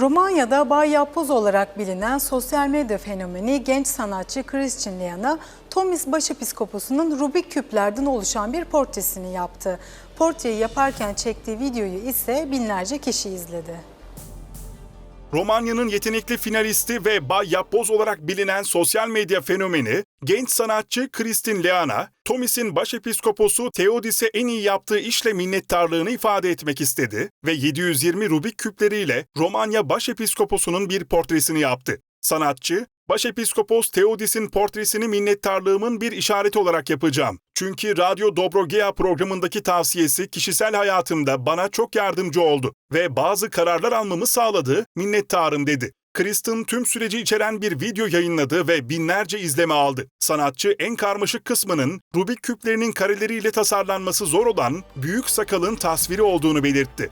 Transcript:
Romanya'da Bay Yapboz olarak bilinen sosyal medya fenomeni genç sanatçı Christian Liana, Tomis Başepiskoposu'nun Rubik küplerden oluşan bir portresini yaptı. Portreyi yaparken çektiği videoyu ise binlerce kişi izledi. Romanya'nın yetenekli finalisti ve Bay Yapboz olarak bilinen sosyal medya fenomeni, genç sanatçı Kristin Leana, Tomis'in başepiskoposu Theodis'e en iyi yaptığı işle minnettarlığını ifade etmek istedi ve 720 Rubik küpleriyle Romanya başepiskoposunun bir portresini yaptı. Sanatçı, Başepiskopos Theodis'in portresini minnettarlığımın bir işareti olarak yapacağım. Çünkü Radyo Dobrogea programındaki tavsiyesi kişisel hayatımda bana çok yardımcı oldu ve bazı kararlar almamı sağladı, minnettarım dedi. Kristen tüm süreci içeren bir video yayınladı ve binlerce izleme aldı. Sanatçı en karmaşık kısmının Rubik küplerinin kareleriyle tasarlanması zor olan büyük sakalın tasviri olduğunu belirtti.